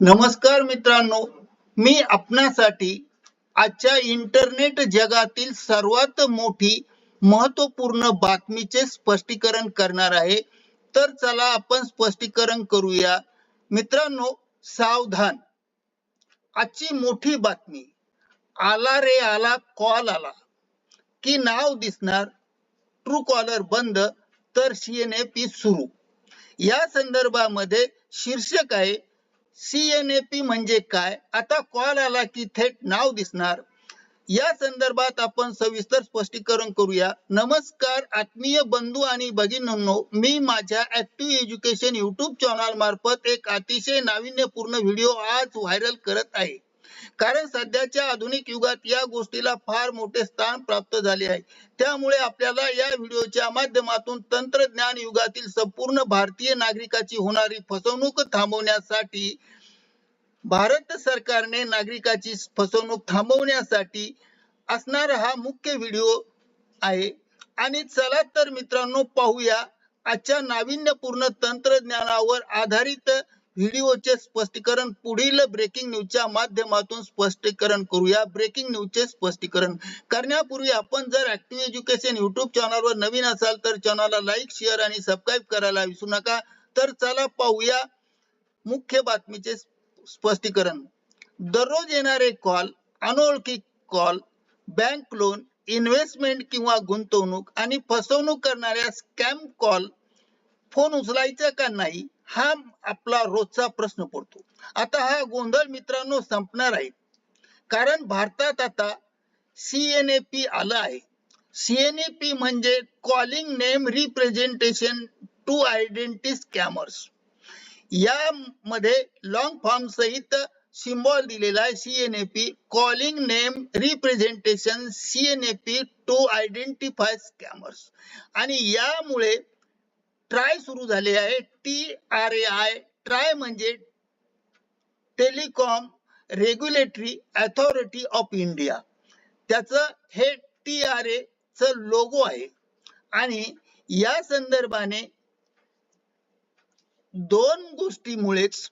नमस्कार मित्रांनो मी आपणासाठी आजच्या इंटरनेट जगातील सर्वात मोठी महत्त्वपूर्ण बातमीचे स्पष्टीकरण करणार आहे. तर चला आपण स्पष्टीकरण करूया. मित्रांनो सावधान. आजची मोठी बातमी. आला रे आला कॉल आला. की नाव दिसणार ट्रू कॉलर बंद तर सीएनएपी सुरू. या संदर्भामध्ये शीर्षक आहे सीएनएपी म्हणजे काय? आता कॉल आला की थेट नाव दिसणार. या संदर्भात आपण सविस्तर स्पष्टीकरण करूया. नमस्कार आत्मीय बंधू आणि भगिनींनो मी माझ्या ऍक्टिव्ह एज्युकेशन युट्यूब चॅनल मार्फत एक अतिशय नाविन्यपूर्ण व्हिडिओ आज व्हायरल करत आहे. कारण सध्याच्या आधुनिक युगात या गोष्टीला फार मोठे स्थान प्राप्त झाले आहे. त्यामुळे आपल्याला या व्हिडिओच्या माध्यमातून तंत्रज्ञान युगातील संपूर्ण भारतीय नागरिकाची होणारी फसवणूक थांबवण्यासाठी भारत सरकारने नागरिकाची फसवणूक थांबवण्यासाठी असणारा हा मुख्य व्हिडिओ आहे. आणि चला तर मित्रांनो पाहूया आजच्या नाविन्यपूर्ण तंत्रज्ञानावर आधारित व्हिडिओचे स्पष्टीकरण पुढील ब्रेकिंग न्यूजच्या माध्यमातून स्पष्टीकरण करूया. ब्रेकिंग न्यूजचे स्पष्टीकरण करण्यापूर्वी आपण जर ऍक्टिव्ह एज्युकेशन युट्यूब चॅनलवर नवीन असाल तर चॅनलला लाईक शेअर आणि सबस्क्राईब करायला विसरू नका. तर चला पाहूया मुख्य बातमीचे स्पष्टीकरण. दररोज येणारे कॉल अनोळखी कॉल बँक लोन इन्व्हेस्टमेंट किंवा गुंतवणूक आणि फसवणूक करणाऱ्या स्कॅम कॉल फोन उचलायचा का नाही? हा आपला रोजचा प्रश्न पडतो. आता हा गोंधळ मित्रांनो संपणार आहे. कारण भारतात आता सीएनएपी आलं आहे. सीएनएपी म्हणजे calling name representation to identity scammers यामध्ये लॉंग फॉर्म सहित सिम्बॉल दिलेला आहे CNAP calling name representation CNAP to identify scammers आणि यामुळे ट्राय सुरू झाले आहे. T R A I TRAI म्हणजे telecom regulatory authority of India. त्याचं हे टी आर ए च लोगो आहे. आणि या संदर्भाने दोन गोष्टीमुळेच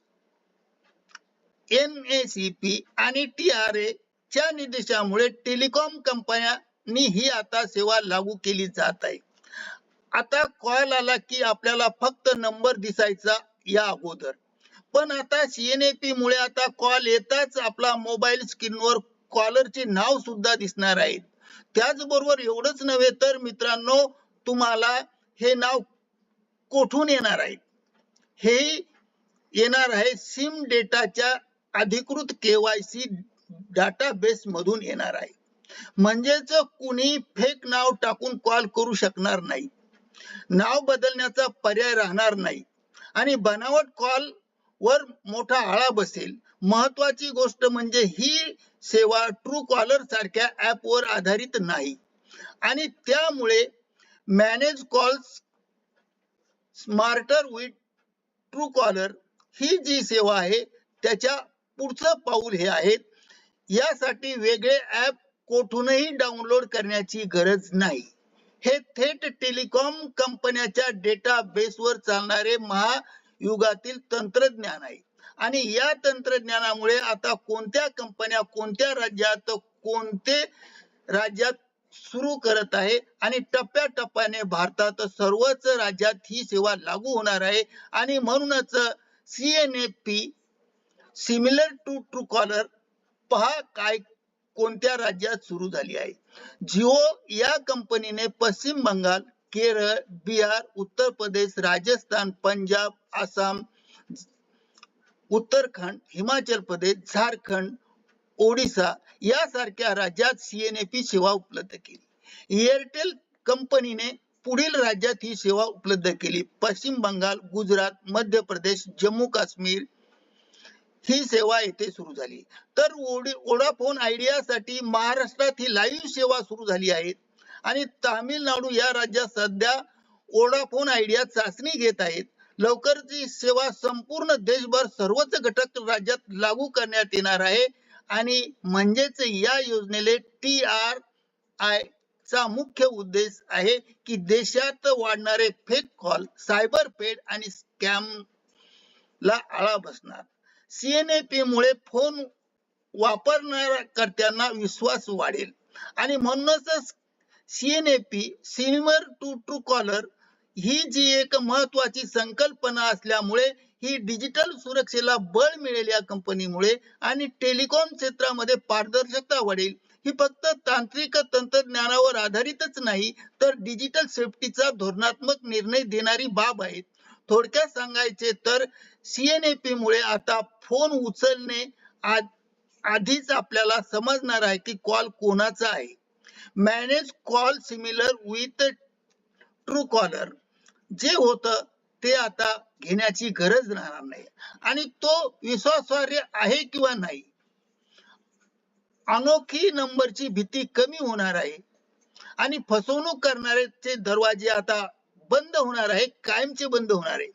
एन ए सी पी आणि टी आर ए च्या निर्देशामुळे टेलिकॉम कंपन्यांनी ही आता सेवा लागू केली जात आहे. आता कॉल आला की आपल्याला फक्त नंबर दिसायचा या अगोदर. पण आता सीएनएपी मुळे आता कॉल येताच आपला मोबाईल स्क्रीनवर कॉलरचे नाव सुद्धा दिसणार आहेत. त्याचबरोबर एवढंच नव्हे तर मित्रांनो तुम्हाला हे नाव कोठून येणार आहे? हे येणार आहे सिम डेटाच्या अधिकृत केवायसी डाटाबेस मधून येणार आहे. म्हणजेच कुणी फेक नाव टाकून कॉल करू शकणार नाही. नाव बदलण्याचा पर्याय राहणार नाही. आणि बनावट कॉल वर मोठा आळा बसेल. महत्वाची गोष्ट म्हणजे ही सेवा ट्रू कॉलर सारख्या ऍप वर आधारित नाही. आणि त्यामुळे manage calls smarter with Truecaller ही जी सेवा आहे त्याच्या पुढचं पाऊल हे आहेत यासाठी वेगळे ऍप कोठूनही डाउनलोड करण्याची गरज नाही. हे थेट टेलिकॉम कंपन्याच्या डेटा बेसवर चालणारे महायुगातील तंत्रज्ञान आहे. आणि या तंत्रज्ञानामुळे आता कोणत्या कंपन्या कोणत्या राज्यात कोणते राज्यात सुरू करत आहे आणि टप्प्याटप्प्याने भारतात सर्वच राज्यात ही सेवा लागू होणार आहे. आणि म्हणूनच C N A P similar to Truecaller पहा काय कोणत्या राज्यात सुरू झाली आहे. जिओ या कंपनीने पश्चिम बंगाल केरळ बिहार उत्तर प्रदेश राजस्थान पंजाब आसाम उत्तराखंड हिमाचल प्रदेश झारखंड ओडिसा यासारख्या राज्यात सीएनएपी सेवा उपलब्ध केली. एअरटेल कंपनीने पुढील राज्यात ही सेवा उपलब्ध केली. पश्चिम बंगाल गुजरात मध्य प्रदेश जम्मू काश्मीर ही सेवा येथे सुरू झाली. तर ओडाफोन आयडियासाठी महाराष्ट्रात ही लाईव्ह सेवा सुरू झाली आहे. आणि तामिळनाडू या राज्यात सध्या ओडाफोन आयडिया चाचणी घेत आहेत. लवकरच ही सेवा संपूर्ण देशभर सर्वच घटक राज्यात लागू करण्यात येणार आहे. आणि म्हणजेच या योजनेले टी आर आय चा मुख्य उद्देश आहे की देशात वाढणारे फेक कॉल सायबर पेड आणि स्कॅम ला आळा बसणार. सीएनएपी मुळे फोन वापरणाऱ्याकर्त्यांना विश्वास वाढेल. आणि म्हणूनच CNAP similar to Truecaller ही जी एक महत्वाची संकल्पना असल्यामुळे ही डिजिटल सुरक्षेला बळ मिळेल या कंपनीमुळे आणि टेलिकॉम क्षेत्रामध्ये पारदर्शकता वाढेल. ही फक्त तांत्रिक तंत्रज्ञानावर आधारितच नाही तर डिजिटल सेफ्टीचा धोरणात्मक निर्णय देणारी बाब आहे. थोडक्यात सांगायचे तर सीएनएपी मुळे आता फोन उचलणे आधीच आपल्याला समजणार आहे की कॉल कोणाचा आहे. Manage call similar with Truecaller जे होतं ते आता घेण्याची गरज राहणार नाही. आणि तो विश्वासार्ह आहे किंवा नाही? अनोखी नंबरची भीती कमी होणार आहे. आणि फसवणूक करणाऱ्याचे दरवाजे आता बंद होणार आहे कायमचे बंद होणार आहे.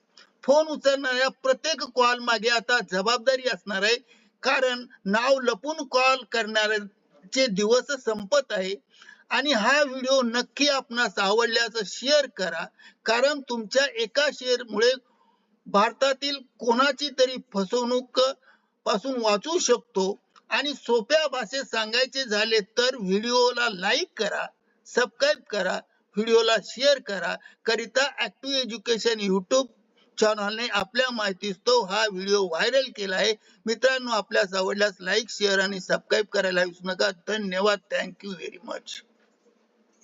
फोन उचलणाऱ्या प्रत्येक कॉल मागे आता जबाबदारी असणार आहे. कारण नाव लपून कॉल करणाऱ्याचे दिवस संपत आहे. आणि हा व्हिडिओ नक्की आपणास आवडल्याचं शेअर करा. कारण तुमच्या एका शेअर मुळे भारतातील कोणाची तरी फसवणूकपासून वाचू शकतो. आणि सोप्या भाषेत सांगायचे झाले तर व्हिडिओला लाईक करा सबस्क्राईब करा. व्हिडिओला शेअर करा. करिता ऍक्टिव्ह एज्युकेशन युट्यूब चॅनलने आपल्या माहितीस तो हा व्हिडिओ व्हायरल केला आहे. मित्रांनो आपल्यास आवडल्यास लाईक शेअर आणि सबस्क्राईब करायला विसरू नका. धन्यवाद. Thank you very much